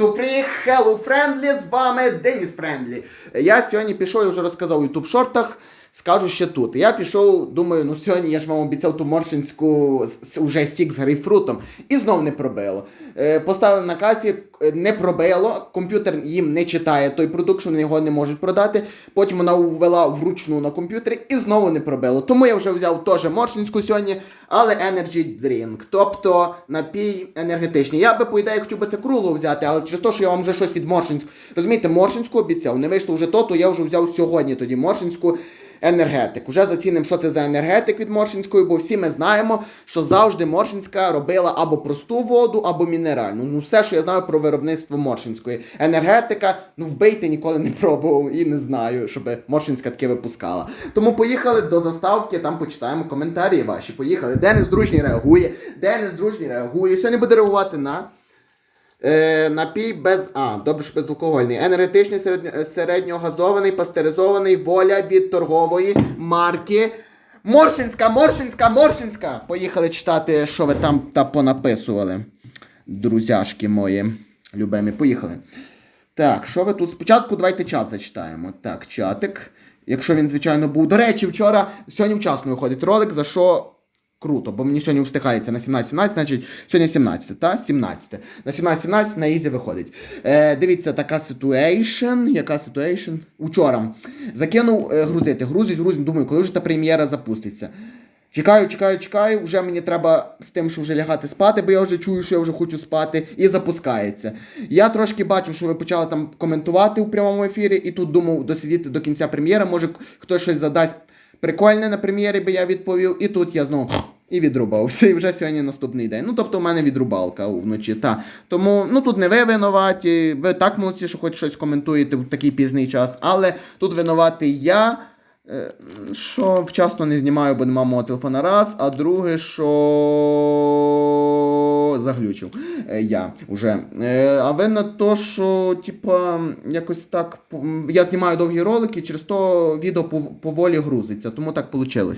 Free, Hello Friendly, з вами Деніс Френдлі. Я сьогодні пішов, і вже розказав у YouTube шортах. Скажу ще тут. Я пішов, думаю, ну сьогодні я ж вам обіцяв ту с- уже стік з грейпфрутом. І знов не пробило. Е, поставили на касі, е, не пробило. Комп'ютер їм не читає той продукт, що вони його не можуть продати. Потім вона ввела вручну на комп'ютері і знову не пробило. Тому я вже взяв теж моршинську сьогодні, але Energy Drink. Тобто напій енергетичний. Я би, по ідеї, хотів би це круло взяти, але через те, що я вам вже щось від Моршинську. Розумієте, Моршинську обіцяв, не вийшло вже то, то я вже взяв сьогодні тоді Моршинську. Енергетик. Уже зацінимо, що це за енергетик від Моршинської, бо всі ми знаємо, що завжди Моршинська робила або просту воду, або мінеральну. Ну, все, що я знаю про виробництво Моршинської. Енергетика, ну вбийте, ніколи не пробував і не знаю, щоб Моршинська таке випускала. Тому поїхали до заставки, там почитаємо коментарі ваші. Поїхали. Денис Дружній реагує. Денис Дружній реагує. Сьогодні буде реагувати на. Е, напій без. А, добре, що безалкогольний. Енергетичний е, середньогазований, пастеризований, воля від торгової марки. Моршинська, Моршинська, Моршинська! Поїхали читати, що ви там та понаписували. Друзяшки мої. Любимі, поїхали. Так, що ви тут? Спочатку давайте чат зачитаємо. Так, чатик. Якщо він, звичайно, був. До речі, вчора, сьогодні вчасно виходить ролик, за що круто, бо мені сьогодні встигається на 17-17, значить сьогодні 17, та? 17. На 17-17 на ізі виходить. Е, дивіться, така ситуейшн. Яка ситуейшн? Учора. Закинув е, грузити. Грузить, грузить, думаю, коли вже та прем'єра запуститься. Чекаю, чекаю, чекаю, вже мені треба з тим, що вже лягати спати, бо я вже чую, що я вже хочу спати, і запускається. Я трошки бачу, що ви почали там коментувати у прямому ефірі, і тут думав досидіти до кінця прем'єри. Може, хтось щось задасть прикольне на прем'єрі, би я відповів, і тут я знову. І відрубався, і вже сьогодні наступний день. Ну, тобто, у мене відрубалка вночі. Та. Тому ну тут не ви винуваті, ви так молодці, що хоч щось коментуєте в такий пізний час, але тут винуватий я. Е, Що вчасно не знімаю, бо нема мого телефона раз, а друге, що заглючив е, я вже. Е, А винно то, що, типа, якось так. Я знімаю довгі ролики, через то відео поволі грузиться, тому так вийшло.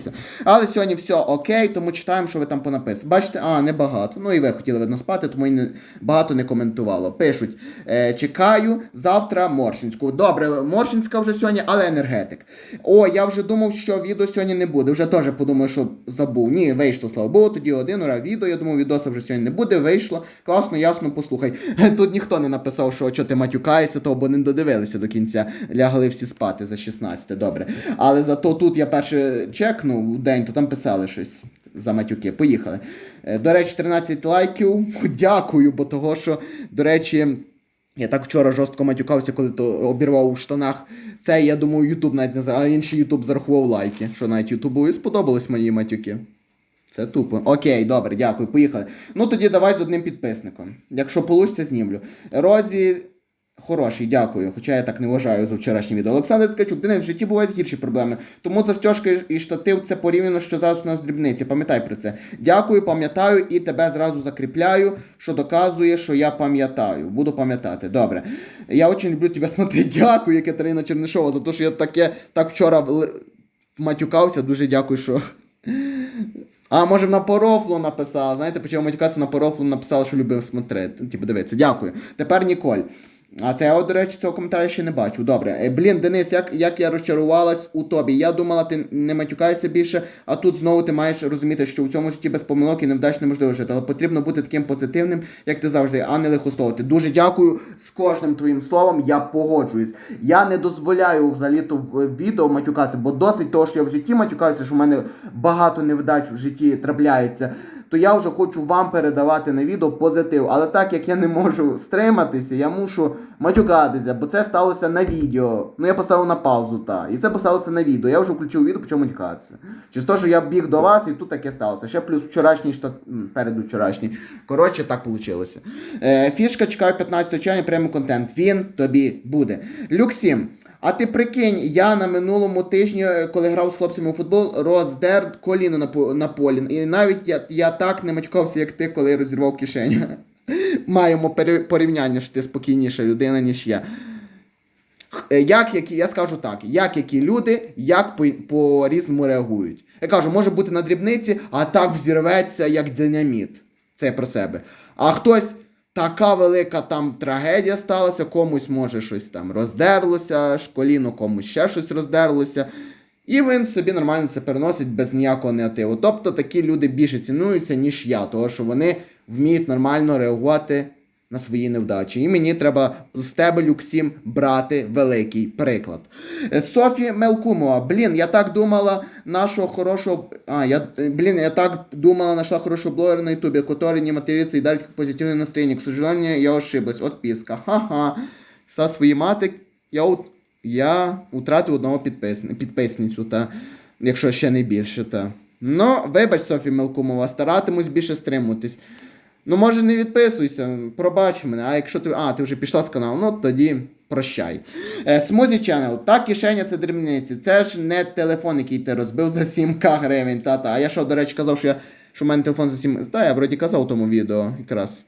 Але сьогодні все окей, тому читаємо, що ви там понаписали. Бачите, а, небагато. Ну і ви хотіли видно спати, тому і не, багато не коментувало. Пишуть: е, чекаю завтра Моршинську. Добре, Моршинська вже сьогодні, але енергетик. О, я вже думав, що відео сьогодні не буде. Вже теж подумав, що забув. Ні, вийшло, слава Богу, тоді один раз відео. Я думав, відоса вже сьогодні не буде. Вийшло. Класно, ясно, послухай. Тут ніхто не написав, що, що ти матюкаєшся, то бо не додивилися до кінця. Лягли всі спати за 16, добре. Але зато тут я перше чекнув у день, то там писали щось. За матюки. Поїхали. Е, До речі, 13 лайків. Дякую, бо того, що, до речі. Я так вчора жорстко матюкався, коли то обірвав у штанах. Це, я думаю, Ютуб навіть не зарахував, а інший Ютуб зарахував лайки, що навіть Ютубу і сподобались мої матюки. Це тупо. Окей, добре, дякую, поїхали. Ну тоді давай з одним підписником. Якщо вийде, знімлю. Розі. Хороший, дякую. Хоча я так не вважаю за вчорашнє відео. Олександр Ткачук, Денис, в житті бувають гірші проблеми. Тому застежка і штатив це порівняно, що зараз у нас дрібниці. Пам'ятай про це. Дякую, пам'ятаю і тебе зразу закріпляю, що доказує, що я пам'ятаю. Буду пам'ятати. Добре. Я дуже люблю тебе смотрети. Дякую, Катерина Чернишова, за те, що я таке так вчора матюкався. Дуже дякую, що. А, може на порофлу написала. Знаєте, почав матюкатися на порофлу написала, що любив смотрети. Типу, дивитися. дякую. Тепер Ніколь. А це я, до речі, цього коментаря ще не бачу. Добре. Е, Блін, Денис, як, як я розчарувалась у тобі. Я думала, ти не матюкаєшся більше, а тут знову ти маєш розуміти, що у цьому житті без помилок і невдач неможливо жити. Але потрібно бути таким позитивним, як ти завжди, а не лихословити. Дуже дякую з кожним твоїм словом. Я погоджуюсь. Я не дозволяю взагалі-то в відео матюкатися, бо досить того, що я в житті матюкаюся, що в мене багато невдач в житті трапляється то я вже хочу вам передавати на відео позитив. Але так як я не можу стриматися, я мушу матюкатися, бо це сталося на відео. Ну я поставив на паузу, та. І це поставилося на відео. Я вже включив відео, почав матюкатися. Через те, що я біг до вас, і тут таке сталося. Ще плюс вчорашній штат передучорашній. Коротше, так вийшло. Е, фішка чекаю 15 червня, прямо контент. Він тобі буде. Люксім. А ти прикинь, я на минулому тижні, е, коли грав з хлопцями у футбол, роздер коліно на, полі. І навіть я, я так не матюкався, як ти, коли розірвав кишеню. Маємо порівняння, що ти спокійніша людина, ніж я. Е, Як які, я скажу так, як які люди, як по, по-різному реагують. Я кажу, може бути на дрібниці, а так взірветься, як динаміт. Це про себе. А хтось така велика там трагедія сталася, комусь може щось там роздерлося, школіно комусь ще щось роздерлося. І він собі нормально це переносить без ніякого негативу. Тобто такі люди більше цінуються, ніж я, тому що вони вміють нормально реагувати на свої невдачі. І мені треба з тебе, Люксім, брати великий приклад. Е, Софі Мелкумова, блін, я так думала нашого хорошого. А, я, е, блін, я так думала, нашла хорошого блогера на Ютубе, который не матерится и дарит позитивное настроение. К сожалению, я ошиблась. Отписка. Ха-ха. Со своєї мати я, ут- я утратив одного підписни, підписницю, та, якщо ще не більше. Та. Ну, вибач, Софі Мелкумова, старатимусь більше стримуватись. Ну, може, не відписуйся, пробач мене, а якщо ти. А, ти вже пішла з каналу, ну тоді прощай. Смузі Channel. Та кишеня це дрібниці. Це ж не телефон, який ти розбив за 7к гривень, та-та. А я що, до речі, казав, що я що в мене телефон за 7. Та, я вроді казав у тому відео якраз.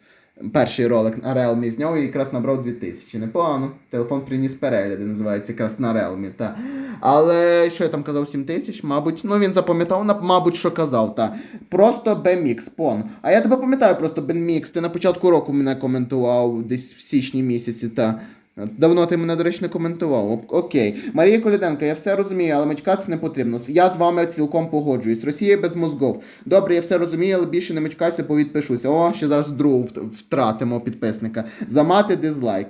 Перший ролик на Realme зняв і якраз набрав 2000. Непогано. Телефон приніс перегляди, називається якраз на Realme. Та. Але що я там казав 7000? Мабуть, ну він запам'ятав, мабуть, що казав. Та. Просто BMX, пон. А я тебе пам'ятаю просто BMX. Ти на початку року мене коментував десь в січні місяці. Та. Давно ти мене, до речі, не коментував. Окей. Марія Коліденко, я все розумію, але матюкатися не потрібно. Я з вами цілком погоджуюсь. Росія без мозгов. Добре, я все розумію, але більше не матюкайся, бо відпишуся. О, ще зараз другу втратимо підписника. За мати дизлайк.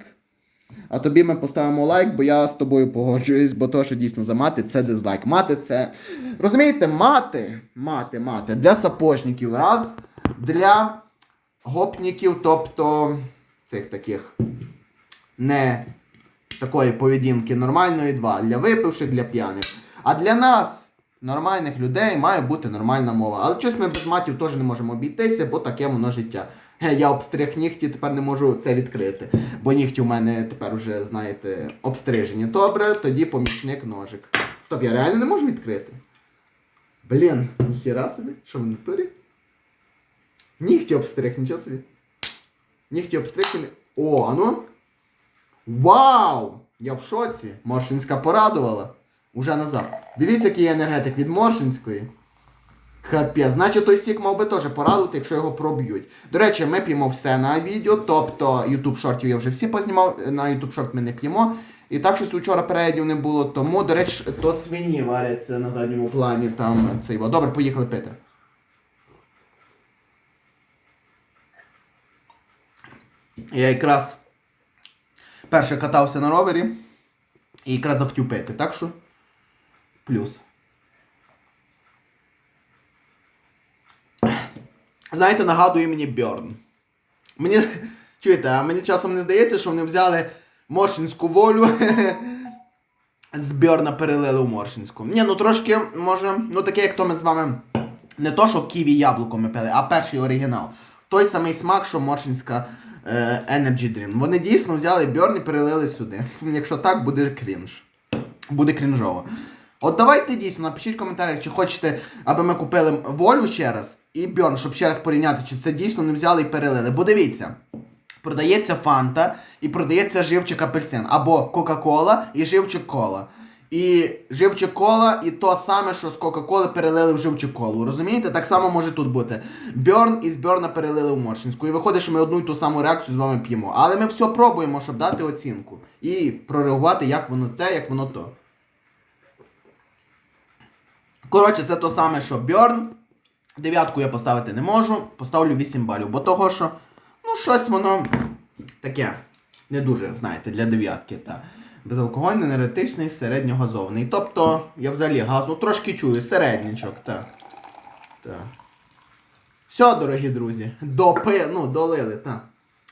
А тобі ми поставимо лайк, бо я з тобою погоджуюсь, бо то, що дійсно за мати, це дизлайк. Мати це. Розумієте, мати, мати, мати для сапожників раз, для гопників, тобто цих таких не такої поведінки нормальної два. Для випивших, для п'яних. А для нас, нормальних людей, має бути нормальна мова. Але щось ми без матів теж не можемо обійтися, бо таке воно життя. Ге, Я обстриг нігті, тепер не можу це відкрити. Бо нігті у мене тепер вже, знаєте, обстрижені. Добре, тоді помічник ножик. Стоп, я реально не можу відкрити. Блін, ніхіра собі, що в натурі? Нігті обстриг, нічого собі. Нігті обстриг. О, а ну. Вау! Я в шоці. Моршинська порадувала. Уже назад. Дивіться, який енергетик від Моршинської. Капець, значить той сік мав би теж порадувати, якщо його проб'ють. До речі, ми п'ємо все на відео, тобто YouTube шортів я вже всі познімав, на YouTube шорт ми не п'ємо. І так щось вчора переглядів не було, тому, до речі, то свині варяться на задньому плані там цей. Добре, поїхали пити. Я якраз перше катався на ровері і якраз захотів пити, так що плюс. Знаєте, нагадує мені Бьорн. Мені. Чуєте, а мені часом не здається, що вони взяли моршинську волю. З Бьорна перелили у Моршинську. Ні, ну трошки, може, ну таке, як то ми з вами. Не то, що ківі яблуко ми пили, а перший оригінал. Той самий смак, що Моршинська Energy Drink. Вони дійсно взяли Бьорн і перелили сюди. Якщо так, буде крінж. Буде крінжово. От давайте дійсно напишіть в коментарях, чи хочете, аби ми купили волю ще раз і Бьорн, щоб ще раз порівняти, чи це дійсно не взяли і перелили. Бо дивіться, продається Фанта і продається живчик апельсин. Або Кока-Кола і живчик кола. І живчик кола, і то саме, що з Кока-Коли перелили в живчик колу. Розумієте? Так само може тут бути. Бьорн із Бьорна перелили в Моршинську. І виходить, що ми одну і ту саму реакцію з вами п'ємо. Але ми все пробуємо, щоб дати оцінку. І прореагувати, як воно те, як воно то. Коротше, це то саме, що Бьорн. Дев'ятку я поставити не можу, поставлю 8 балів, бо того, що ну щось воно таке не дуже, знаєте, для дев'ятки. Та. Безалкогольний, енергетичний, середньогазований. Тобто, я взагалі газу трошки чую, середнячок, так. Так. Все, дорогі друзі, допи, ну, долили, так.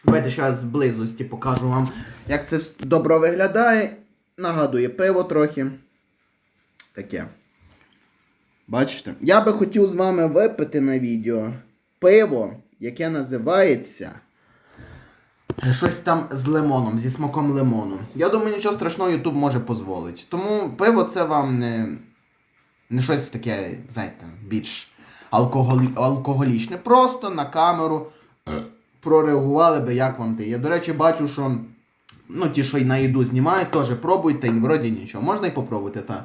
Давайте ще раз зблизості покажу вам, як це добре виглядає. Нагадує пиво трохи. Таке. Бачите? Я би хотів з вами випити на відео пиво, яке називається. Щось там з лимоном, зі смаком лимону. Я думаю, нічого страшного Ютуб може дозволити. Тому пиво це вам не, не щось таке, знаєте, більш алкоголі... алкоголічне. Просто на камеру е, прореагували би, як вам те. Я, до речі, бачу, що ну, ті, що й на їду знімають, теж пробуйте, вроді нічого. Можна і попробувати, так.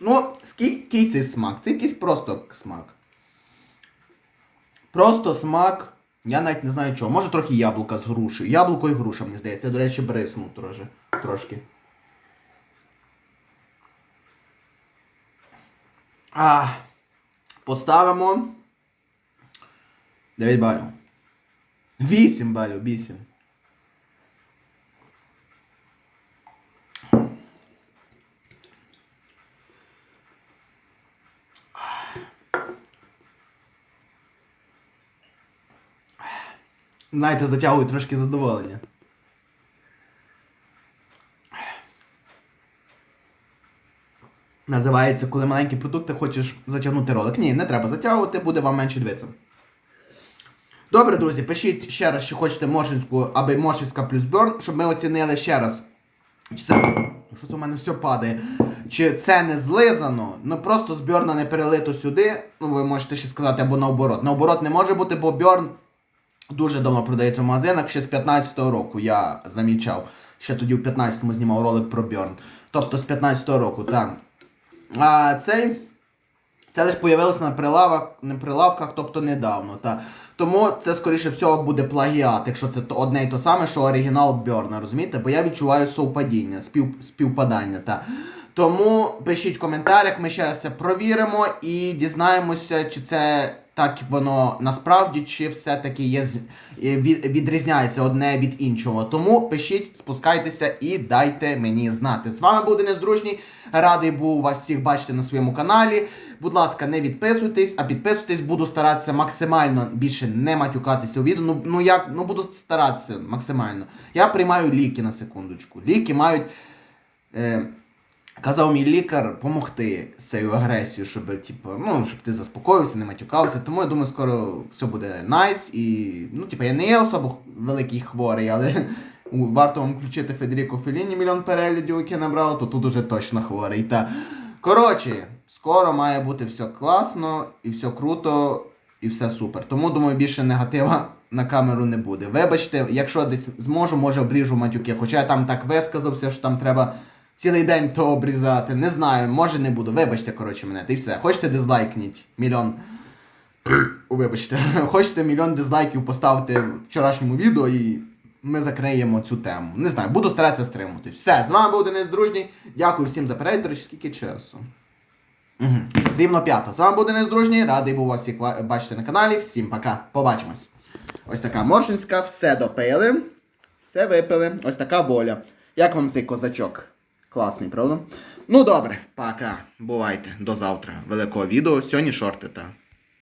Ну, скільки цей смак? Це якийсь просто смак. Просто смак. Я навіть не знаю чого. Може трохи яблука з грушею. Яблуко і груша, мені здається. Я, до речі, бриснув трошки. трошки. А, поставимо. 9 балів. 8 балів, 8. Знаєте, затягую трошки задоволення. Називається, коли маленькі продукти хочеш затягнути ролик. Ні, не треба затягувати, буде вам менше дивитися. Добре, друзі, пишіть ще раз, чи хочете Моршинську, аби Моршинська плюс Бьорн, щоб ми оцінили ще раз. Чи це. Ну, Що це у мене все падає? Чи це не злизано, ну просто з Бьорна не перелито сюди. Ну, ви можете ще сказати, або наоборот. Наоборот не може бути, бо Бьорн дуже давно продається в магазинах, ще з 15-го року я замічав. Ще тоді в 15-му знімав ролик про Бьорн. Тобто з 15-го року, так. А цей. Це лише появилося на прилавах, на прилавках, тобто недавно. Та. Тому це, скоріше всього, буде плагіат, якщо це одне і то саме, що оригінал Бьорна, розумієте? Бо я відчуваю совпадіння, спів, співпадання. Та. Тому пишіть в коментарях, ми ще раз це провіримо і дізнаємося, чи це так воно насправді, чи все-таки є відрізняється одне від іншого. Тому пишіть, спускайтеся і дайте мені знати. З вами був Денис Дружній. Радий був вас всіх бачити на своєму каналі. Будь ласка, не відписуйтесь, а підписуйтесь, буду старатися максимально більше не матюкатися у відео. Ну, ну як ну буду старатися максимально. Я приймаю ліки на секундочку. Ліки мають. Е, Казав мій лікар допомогти з цією агресією, щоб, типу, ну, щоб ти заспокоївся, не матюкався. Тому я думаю, скоро все буде найс. І, ну, типу, я не є особо великий хворий, але варто вам включити Федеріко Феліні мільйон переглядів, яке набрало, то тут уже точно хворий. Та. Коротше, скоро має бути все класно, і все круто, і все супер. Тому, думаю, більше негатива на камеру не буде. Вибачте, якщо десь зможу, може обріжу матюки. Хоча я там так висказався, що там треба цілий день то обрізати. Не знаю, може не буду. Вибачте, коротше, мене, та й все. Хочете дизлайкніть мільйон. Вибачте, хочете мільйон дизлайків поставити в вчорашньому відео і ми закриємо цю тему. Не знаю, буду старатися стримувати. Все, з вами був Денис Дружній. Дякую всім за перегляд. До речі, скільки часу. Угу. Рівно п'ята. З вами був Денис Дружній. Радий був вас всіх бачити на каналі. Всім пока. Побачимось. Ось така Моршинська, все допили. Все випили. Ось така воля. Як вам цей козачок? Класний, правда? Ну добре, пока. Бувайте. До завтра. Великого відео. Сьогодні шорти та.